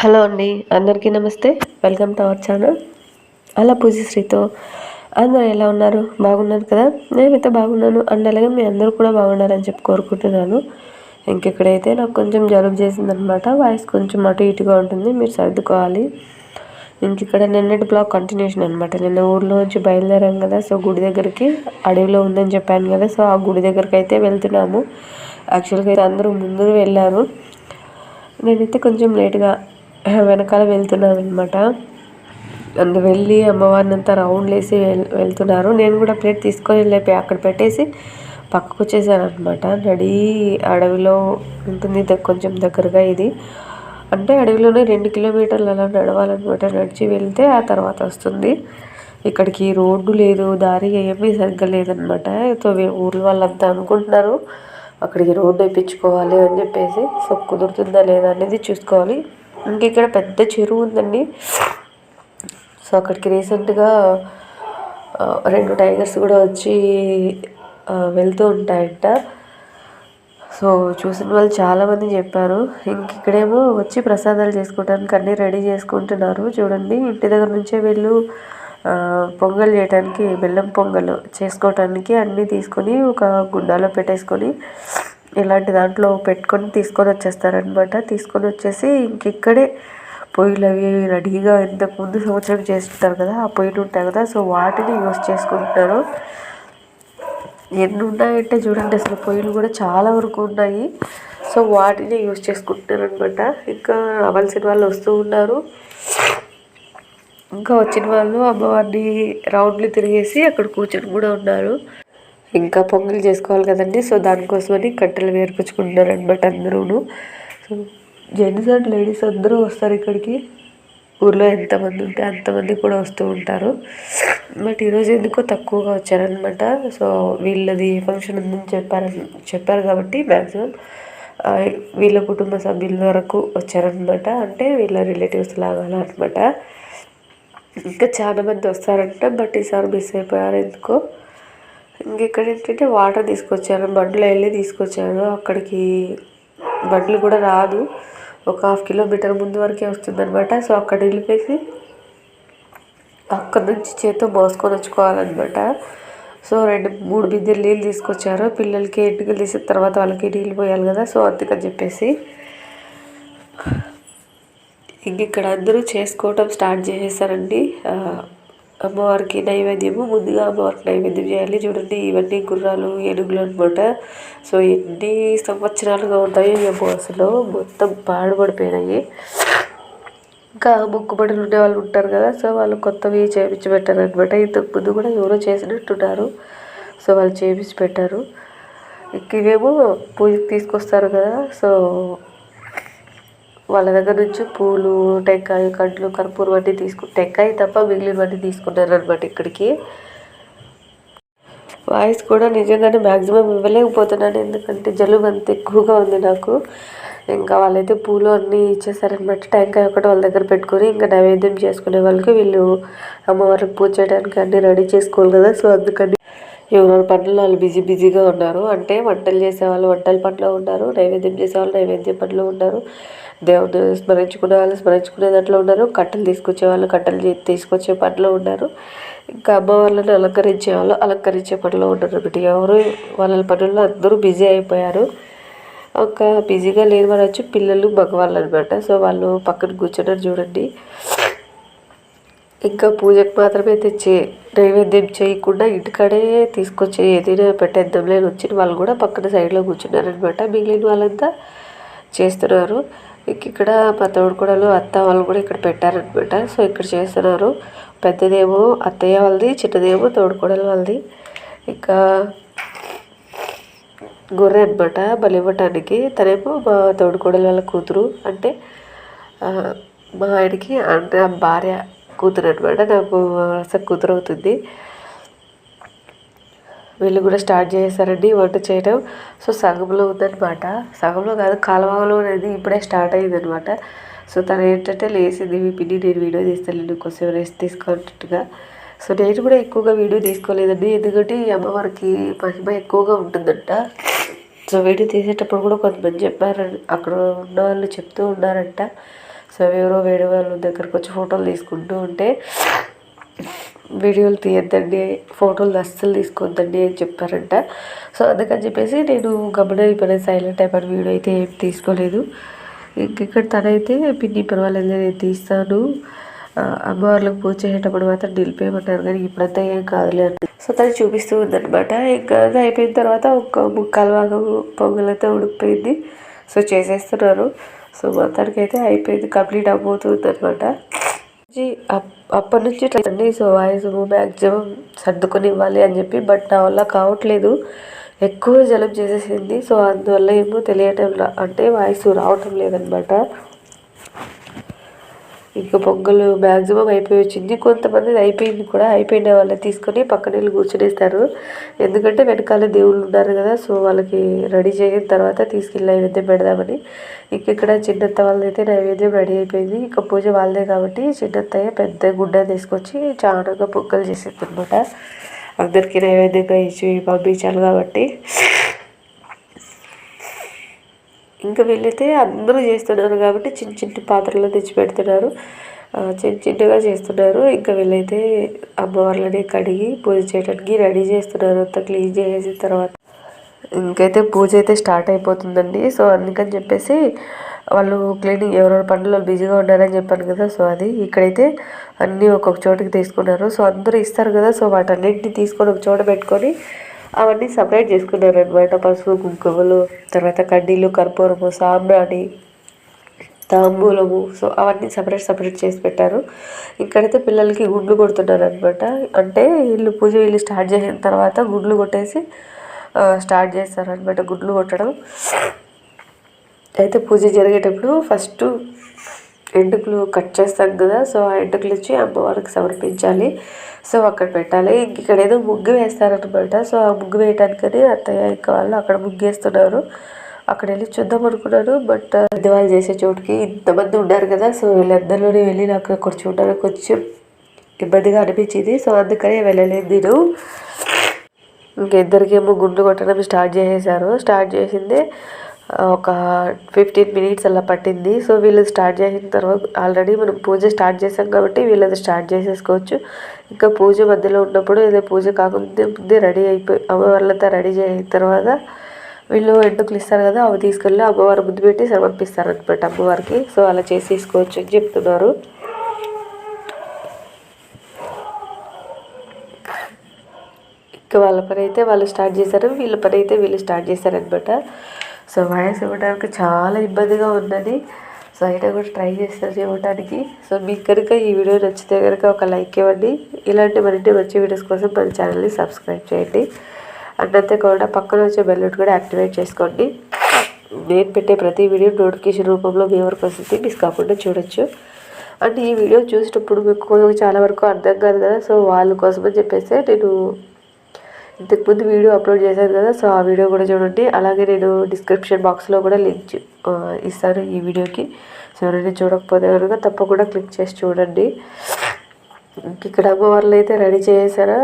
Hello అండి అందరికీ నమస్తే. Welcome to our channel. అలా పూజశ్రీతో అందరూ ఎలా ఉన్నారు? బాగున్నారు కదా? నేనైతే బాగున్నాను. అండ్ అలాగే మీ అందరూ కూడా బాగున్నారని చెప్పి కోరుకుంటున్నాను. ఇంకెక్కడైతే నాకు కొంచెం జలుబు చేసిందనమాట. వాయిస్ కొంచెం అటు ఇటుగా ఉంటుంది. మీరు సర్దుకోవాలి. ఇంక ఇక్కడ నిన్నటి బ్లాగ్ కంటిన్యూషన్ అనమాట నిన్న ఊర్లో నుంచి బయలుదేరాం కదా సో గుడి దగ్గరికి అడవిలో ఉందని చెప్పాను కదా సో ఆ గుడి దగ్గరికి అయితే వెళ్తున్నాము యాక్చువల్గా అయితే అందరూ ముందు వెళ్ళారు. నేనైతే కొంచెం లేట్గా వెనకాల వెళ్తున్నాను అనమాట అందు వెళ్ళి అమ్మవారిని అంతా రౌండ్ వేసి వెళ్తున్నారు. నేను కూడా ప్లేట్ తీసుకొని వెళ్ళి అక్కడ పెట్టేసి పక్కకు వచ్చేసాను అనమాట నడి అడవిలో ఉంటుంది కొంచెం దగ్గరగా ఇది. అంటే అడవిలోనే రెండు కిలోమీటర్లు అలా నడవాలన్నమాట. నడిచి వెళ్తే ఆ తర్వాత వస్తుంది. ఇక్కడికి రోడ్డు లేదు దారి ఏమీ సరిగ్గా లేదనమాట సో ఊర్ల వాళ్ళంతా అనుకుంటున్నారు అక్కడికి రోడ్డు వేయించుకోవాలి అని చెప్పేసి. సో కుదురుతుందా లేదా అనేది చూసుకోవాలి. ఇంకా ఇక్కడ పెద్ద చెరువు ఉందండి. సో అక్కడికి రీసెంట్గా రెండు టైగర్స్ కూడా వచ్చి వెళ్తూ ఉంటాయంట. సో చూసిన వాళ్ళు చాలామంది చెప్పారు. ఇంక ఇక్కడేమో వచ్చి ప్రసాదాలు చేసుకోవడానికి అన్నీ రెడీ చేసుకుంటున్నారు. చూడండి ఇంటి దగ్గర నుంచే వీళ్ళు పొంగల్ చేయడానికి బెల్లం పొంగల్ చేసుకోవటానికి అన్నీ తీసుకొని ఒక గుండాలో పెట్టేసుకొని ఇలాంటి దాంట్లో పెట్టుకొని తీసుకొని వచ్చేస్తారనమాట తీసుకొని వచ్చేసి ఇంక ఇక్కడే పొయ్యిలు అవి రెడీగా ఇంతకు ముందు సంవత్సరం చేస్తుంటారు కదా ఆ పొయ్యిలు ఉంటాయి కదా సో వాటిని యూస్ చేసుకుంటున్నారు. ఎన్ని ఉన్నాయంటే చూడండి అసలు పొయ్యిలు కూడా చాలా వరకు ఉన్నాయి. సో వాటిని యూస్ చేసుకుంటున్నారు అనమాట ఇంకా రావాల్సిన వాళ్ళు వస్తూ ఉన్నారు. ఇంకా వచ్చిన వాళ్ళు అమ్మవారిని రౌండ్లు తిరిగేసి అక్కడ కూర్చొని కూడా ఉన్నారు. ఇంకా పొంగల్ చేసుకోవాలి కదండి. సో దానికోసమని కట్టెలు వేర్పుచ్చుకుంటున్నారు అనమాట అందరూ సో జెంట్స్ అండ్ లేడీస్ అందరూ వస్తారు ఇక్కడికి. ఊర్లో ఎంతమంది ఉంటే అంతమంది కూడా వస్తూ ఉంటారు. బట్ ఈరోజు ఎందుకో తక్కువగా వచ్చారనమాట సో వీళ్ళది ఫంక్షన్ ఉందని చెప్పారు చెప్పారు కాబట్టి మ్యాక్సిమం వీళ్ళ కుటుంబ సభ్యుల వరకు వచ్చారనమాట అంటే వీళ్ళ రిలేటివ్స్ లాగా అనమాట ఇంకా చాలామంది వస్తారంట బట్ ఈసారి మిస్ అయిపోయారు ఎందుకో. ఇంకెక్కడ ఏంటంటే వాటర్ తీసుకొచ్చారు బండ్లో వెళ్ళి తీసుకొచ్చారు. అక్కడికి బండ్లు కూడా రాదు. ఒక హాఫ్ కిలోమీటర్ ముందు వరకే వస్తుందనమాట సో అక్కడ వెళ్ళిపోయి అక్కడ నుంచి చేత్తో మోసుకొని వచ్చుకోవాలన్నమాట. సో రెండు మూడు బిద్దెలు నీళ్ళు తీసుకొచ్చారు. పిల్లలకి ఎంటుకలు తీసిన తర్వాత వాళ్ళకి నీళ్ళు పోయాలి కదా. సో అందుకని చెప్పేసి ఇంక ఇక్కడ అందరూ చేసుకోవటం స్టార్ట్ చేసేసారండి. అమ్మవారికి నైవేద్యము. ముందుగా అమ్మవారికి నైవేద్యం చేయాలి. చూడండి ఇవన్నీ గుర్రాలు ఏనుగులు అనమాట సో ఎన్ని సంవత్సరాలుగా ఉంటాయో ఈ అసలు మొత్తం పాడుపడిపోయినాయి. ఇంకా మొక్కుబడులు ఉండే వాళ్ళు ఉంటారు కదా సో వాళ్ళు కొత్తవి చేయించి పెట్టారు అనమాట ఇంతకు ముందు కూడా ఎవరో చేసినట్టున్నారు. సో వాళ్ళు చేపించి పెట్టారు. ఇంక ఇవేమో పూజకి తీసుకొస్తారు కదా సో వాళ్ళ దగ్గర నుంచి పూలు టెంకాయ కండ్లు కర్పూరం వంటి తీసుకు టెంకాయ తప్ప మిగిలినవన్నీ తీసుకున్నారు అనమాట ఇక్కడికి. వాయిస్ కూడా నిజంగానే మ్యాక్సిమం ఇవ్వలేకపోతున్నాను ఎందుకంటే జలుబు అంత ఎక్కువగా ఉంది నాకు. ఇంకా వాళ్ళైతే పూలు అన్నీ ఇచ్చేసారనమాట టెంకాయ ఒకటి వాళ్ళ దగ్గర పెట్టుకొని ఇంకా నైవేద్యం చేసుకునే వాళ్ళకి వీళ్ళు అమ్మవారికి పూజ చేయడానికి అన్నీ రెడీ చేసుకోవాలి కదా సో అందుకని ఎవరెవరి పనులు వాళ్ళు బిజీ బిజీగా ఉన్నారు. అంటే వంటలు చేసేవాళ్ళు వంటల పనిలో ఉన్నారు. నైవేద్యం చేసేవాళ్ళు నైవేద్యం పనిలో ఉన్నారు. దేవుడు స్మరించుకునే వాళ్ళు స్మరించుకునే దాంట్లో ఉన్నారు. కట్టెలు తీసుకొచ్చే వాళ్ళు కట్టెలు తీసుకొచ్చే పనిలో ఉన్నారు. ఇంకా అమ్మ వాళ్ళని అలంకరించే వాళ్ళు అలంకరించే పనిలో ఉన్నారు. అనమాట ఎవరు వాళ్ళ పనుల్లో అందరూ బిజీ అయిపోయారు. ఒక బిజీగా లేని వాళ్ళు వచ్చి పిల్లలు మగవాళ్ళు అనమాట సో వాళ్ళు పక్కన కూర్చున్నారు చూడండి. ఇంకా పూజకు మాత్రమే తెచ్చి నైవేద్యం చేయకుండా ఇంటికాడే తీసుకొచ్చి ఏదైనా పెట్టేద్దాం లేని వచ్చిన వాళ్ళు కూడా పక్కన సైడ్లో కూర్చున్నారనమాట మిగిలిన వాళ్ళంతా చేస్తున్నారు. ఇంక ఇక్కడ మా తోడుకోడలు అత్త వాళ్ళు కూడా ఇక్కడ పెట్టారనమాట సో ఇక్కడ చేస్తున్నారు. పెద్దదేమో అత్తయ్య వాళ్ళది చిన్నదేమో తోడుకోడల వాళ్ళది. ఇంకా గొర్రె అనమాట బలి ఇవ్వటానికి. తనేమో మా తోడుకోడల వాళ్ళ కూతురు. అంటే మా ఆయనకి అంటే భార్య కూతురు అనమాట నాకు అసలు కూతురు అవుతుంది వీళ్ళు కూడా స్టార్ట్ చేశారండి వంట చేయడం సో సగంలో ఉందనమాట సగంలో కాదు కాలువలో అనేది ఇప్పుడే స్టార్ట్ అయ్యింది అనమాట సో తను ఏంటంటే లేచింది మీ పిన్ని నేను వీడియో తీస్తాను కొంచెం రెస్ట్ తీసుకున్నట్టుగా సో నేను కూడా ఎక్కువగా వీడియో తీసుకోలేదండి. ఎందుకంటే ఈ అమ్మవారికి మహిమ ఎక్కువగా ఉంటుందంట. సో వీడియో తీసేటప్పుడు కూడా కొంతమంది చెప్పారు అక్కడ ఉన్న వాళ్ళు చెప్తూ ఉన్నారంట. సో ఎవరో వేరే వాళ్ళు దగ్గరకు వచ్చి ఫోటోలు తీసుకుంటూ ఉంటే వీడియోలు తీయొద్దండి ఫోటోలు అస్సలు తీసుకోవద్దండి అని చెప్పారంట. సో అందుకని చెప్పేసి నేను గమన అయిపోయిన సైలెంట్ అయిపోయిన వీడియో అయితే ఏం తీసుకోలేదు. ఇంక ఇక్కడ తనైతే పిన్ని పర్వాలేదు నేను తీస్తాను. అమ్మవార్లకు పూజ చేసేటప్పుడు మాత్రం నిలిపేయమన్నారు కానీ ఇప్పుడంతా ఏం కాదులే అంటే సో తను చూపిస్తూ ఉందనమాట ఇంకా అది అయిపోయిన తర్వాత ఒక ముక్కాలు భాగం పొంగలతో ఉడికిపోయింది. సో చేసేస్తున్నారు. సో మొత్తానికి అయితే అయిపోయింది కంప్లీట్ అవ్వబోతుంది అనమాట అప్పటి నుంచి అండి సో వాయిస్ మ్యాక్సిమం సర్దుకొని ఇవ్వాలి అని చెప్పి బట్ నా వల్ల కావట్లేదు. ఎక్కువ జలుబు చేసేసింది. సో అందువల్ల ఏమో తెలియటం అంటే వాయిస్ రావటం లేదనమాట ఇంకా పొంగలు మ్యాక్సిమం అయిపోయి వచ్చింది. కొంతమంది అయిపోయింది కూడా అయిపోయిన వాళ్ళని తీసుకొని పక్కన వెళ్ళి కూర్చునేస్తారు. ఎందుకంటే వెనకాల దేవుళ్ళు ఉన్నారు కదా సో వాళ్ళకి రెడీ చేయిన తర్వాత తీసుకెళ్ళి నైవేద్యం పెడదామని. ఇంక ఇక్కడ చిన్నత్త వాళ్ళదైతే నైవేద్యం రెడీ అయిపోయింది. ఇంక పూజ వాళ్ళదే కాబట్టి చిన్నత్తయ్య పెద్ద గుడ్డ తీసుకొచ్చి చాలాగా పొంగలు చేసేది అనమాట అందరికీ నైవేద్యంగా ఇచ్చి పంపించాలి కాబట్టి. ఇంకా వీళ్ళైతే అందరూ చేస్తున్నారు కాబట్టి చిన్న చిన్న పాత్రలో తెచ్చి పెడుతున్నారు చిన్న చిన్నగా చేస్తున్నారు. ఇంకా వీళ్ళైతే అమ్మవార్లని కడిగి పూజ చేయడానికి రెడీ చేస్తున్నారు. అంతా క్లీన్ చేసిన తర్వాత ఇంకైతే పూజ అయితే స్టార్ట్ అయిపోతుందండి. సో అందుకని చెప్పేసి వాళ్ళు క్లీనింగ్ ఎవరెవరి పనుల్లో బిజీగా ఉన్నారని చెప్పాను కదా. సో అది ఇక్కడైతే అన్నీ ఒక్కొక్క చోటుకి తీసుకున్నారు. సో అందరూ ఇస్తారు కదా. సో వాటన్నింటిని తీసుకొని ఒక చోట పెట్టుకొని అవన్నీ సపరేట్ చేసుకున్నారు అనమాట పసుపు కుంకుమలు తర్వాత కడ్డీలు కర్పూరము సాంబ్రాణి తాంబూలము. సో అవన్నీ సపరేట్ సపరేట్ చేసి పెట్టారు. ఇక్కడైతే పిల్లలకి గుడ్లు కొడుతున్నారు అనమాట అంటే వీళ్ళు పూజ వీళ్ళు స్టార్ట్ చేసిన తర్వాత గుడ్లు కొట్టేసి స్టార్ట్ చేస్తారనమాట గుడ్లు కొట్టడం. అయితే పూజ జరిగేటప్పుడు ఫస్ట్ ఎంటుకలు కట్ చేస్తాం కదా సో ఆ ఎంటుకలు ఇచ్చి అమ్మవారికి సమర్పించాలి. సో అక్కడ పెట్టాలి. ఇక్కడ ఏదో ముగ్గు వేస్తారనమాట సో ఆ ముగ్గు వేయటానికని అత్తయ్య ఇంకా వాళ్ళు అక్కడ ముగ్గు వేస్తున్నారు. అక్కడ వెళ్ళి చూద్దాం అనుకున్నాను బట్ పెద్దవాళ్ళు చేసే చోటుకి ఇంతమంది ఉన్నారు కదా సో వీళ్ళందరిలోనే వెళ్ళి నాకు అక్కడ చూడడానికి కొంచెం ఇబ్బందిగా అనిపించింది. సో అందుకనే వెళ్ళలేదు నేను. ఇంకిద్దరికేమో గుండు కొట్టడం స్టార్ట్ చేసేసారు. స్టార్ట్ చేసిందే ఒక ఫిఫ్టీన్ మినిట్స్ అలా పట్టింది. సో వీళ్ళు స్టార్ట్ చేసిన తర్వాత ఆల్రెడీ మనం పూజ స్టార్ట్ చేసాం కాబట్టి వీళ్ళది స్టార్ట్ చేసేసుకోవచ్చు. ఇంకా పూజ మధ్యలో ఉన్నప్పుడు ఏదో పూజ కాకముందే ముందే రెడీ అయిపోయి అమ్మవార్లంతా రెడీ చేసిన తర్వాత వీళ్ళు ఎంటుకలు ఇస్తారు కదా అవి తీసుకెళ్ళి అమ్మవారి ముందు పెట్టి సమర్పిస్తారు అనమాట అమ్మవారికి. సో అలా చేసి తీసుకోవచ్చు అని చెప్తున్నారు. ఇంకా వాళ్ళ పని అయితే వాళ్ళు స్టార్ట్ చేశారు. వీళ్ళ పని అయితే వీళ్ళు స్టార్ట్ చేశారనమాట సో వాయిస్ ఇవ్వడానికి చాలా ఇబ్బందిగా ఉన్నది సో అయినా కూడా ట్రై చేస్తారు ఇవ్వడానికి సో మీకు కనుక ఈ వీడియో నచ్చితే కనుక ఒక లైక్ ఇవ్వండి. ఇలాంటి మరిన్ని మంచి వీడియోస్ కోసం మన ఛానల్ని సబ్స్క్రైబ్ చేయండి. అంతే కూడా పక్కన వచ్చే బెల్ కూడా యాక్టివేట్ చేసుకోండి. నేను పెట్టే ప్రతి వీడియో నోటిఫికేషన్ రూపంలో మీ వరకు వస్తుంది. మిస్ కాకుండా చూడొచ్చు. అండ్ ఈ వీడియో చూసినప్పుడు మీకు చాలా వరకు అర్థం కాదు కదా. సో వాళ్ళ కోసమని చెప్పేసి నేను ఇంతకుముందు వీడియో అప్లోడ్ చేశాను కదా సో ఆ వీడియో కూడా చూడండి. అలాగే నేను డిస్క్రిప్షన్ బాక్స్లో కూడా లింక్ ఇస్తాను ఈ వీడియోకి. సో ఎవరైనా చూడకపోతే కనుక తప్పకుండా క్లిక్ చేసి చూడండి. ఇక్కడ అమ్మవార్లు అయితే రెడీ చేసారా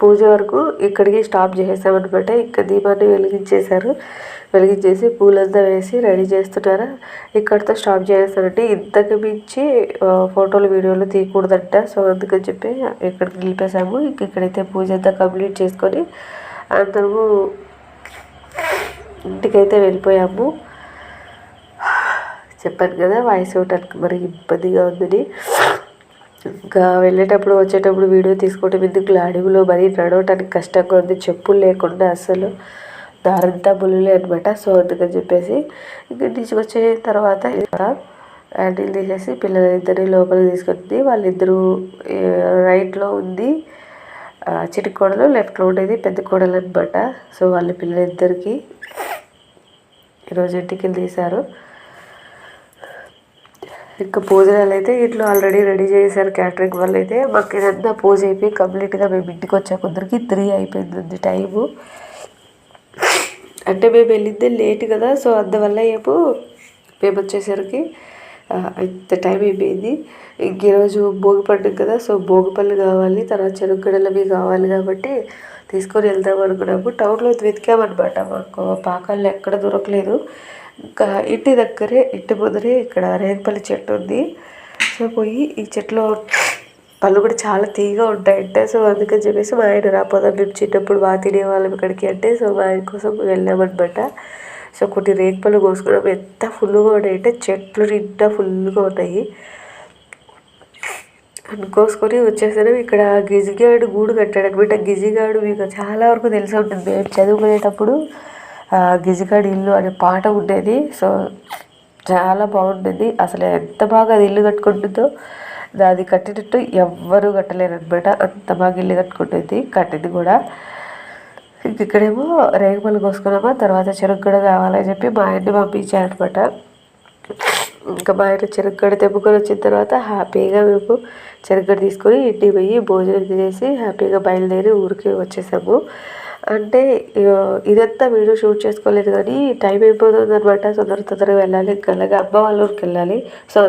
పూజ వరకు ఇక్కడికి స్టాప్ చేసేసామన్నమాట ఇంకా దీపాన్ని వెలిగించేశారు. వెలిగించేసి పూలంతా వేసి రెడీ చేస్తున్నారా? ఇక్కడితో స్టాప్ చేస్తారంటే ఇంతకు మించి ఫోటోలు వీడియోలు తీయకూడదంట. సో అందుకని చెప్పి ఇక్కడికి నిలిపేసాము ఇంక ఇక్కడైతే పూజ అంతా కంప్లీట్ చేసుకొని అందరము ఇంటికైతే వెళ్ళిపోయాము. చెప్పాను కదా వాయిస్ ఇవ్వటానికి మరి ఇబ్బందిగా ఉందని. ఇంకా వెళ్ళేటప్పుడు వచ్చేటప్పుడు వీడియో తీసుకోవటం ఎందుకు అడవిలో మరీ నడవటానికి కష్టంగా ఉంది. చెప్పులు లేకుండా అసలు దారంతా బుల్లులే అనమాట సో అందుకని చెప్పేసి ఇక్కడి నుంచి వచ్చే తర్వాత హ్యాండిల్ తీసేసి పిల్లలిద్దరిని లోపలికి తీసుకొచ్చింది. వాళ్ళిద్దరూ రైట్లో ఉంది చిటి కోడలు లెఫ్ట్లో ఉండేది పెద్ద కోడలు అనమాట సో వాళ్ళ పిల్లలిద్దరికీ ఈరోజు ఇంటికి తీశారు ఇంకా భోజనాలు అయితే ఇంట్లో ఆల్రెడీ రెడీ చేశారు క్యాటరింగ్ వాళ్ళు అయితే. మాకు ఇదంతా పూజ అయిపోయి కంప్లీట్గా మేము ఇంటికి వచ్చే కొందరికి త్రీ అయిపోయింది టైము అంటే మేము వెళ్ళిందే లేట్ కదా సో అందువల్ల ఏమో మేము వచ్చేసరికి ఇంత టైం అయిపోయింది. ఇంక ఈరోజు భోగి పండుగ కదా సో భోగిపళ్ళు కావాలి తర్వాత చెరుగడలు అవి కావాలి కాబట్టి తీసుకొని వెళ్దాం అనుకున్నాము. టౌన్లో వెతికామన్నమాట మాకు పాకాల్లో ఎక్కడ దొరకలేదు. ఇంకా ఇంటి దగ్గరే ఇంటి ముందరే ఇక్కడ రేగుపల్లి చెట్టు ఉంది. సో పోయి ఈ చెట్లో పళ్ళు కూడా చాలా తీగా ఉంటాయంట. సో అందుకని చెప్పేసి మా ఆయన రాపోదాం మేము చిన్నప్పుడు బాగా తినేవాళ్ళం ఇక్కడికి అంటే. సో మా ఆయన కోసం వెళ్ళామన్నమాట. సో కొన్ని రేగుపళ్ళు కోసుకున్నాం. ఎంత ఫుల్గా ఉన్నాయంటే చెట్లు నిండా ఫుల్గా ఉన్నాయి. కోసుకొని వచ్చేసాను ఇక్కడ గిజిగాడు గూడు కట్టాడు అనమాట గిజిగాడు మీకు చాలా వరకు తెలిసి ఉంటుంది. మేము చదువుకునేటప్పుడు గిజిగాడు ఇల్లు అనే పాట ఉండేది. సో చాలా బాగుండేది. అసలు ఎంత బాగా అది ఇల్లు కట్టుకుంటుందో అది కట్టినట్టు ఎవ్వరూ కట్టలేరనమాట అంత బాగా ఇల్లు కట్టుకుంటుంది కట్టింది కూడా. ఇక్కడేమో రేగుమలు కోసుకున్నామా తర్వాత చెరుకు కూడా కావాలని చెప్పి మా ఆయన్ని పంపించారనమాట ఇంకా మా ఆయన చెరుకుగడ తెంపుకొని వచ్చిన తర్వాత హ్యాపీగా మేము చెరుకుగడ తీసుకొని ఇంటికి పోయి భోజనం తినేసి హ్యాపీగా బయలుదేరి ఊరికి వచ్చేసాము. అంటే ఇదంతా వీడియో షూట్ చేసుకోలేదు కానీ టైం అయిపోతుంది అనమాట తొందర తొందరగా వెళ్ళాలి. ఇంకా అలాగే అమ్మ వాళ్ళ ఊరికి వెళ్ళాలి. సో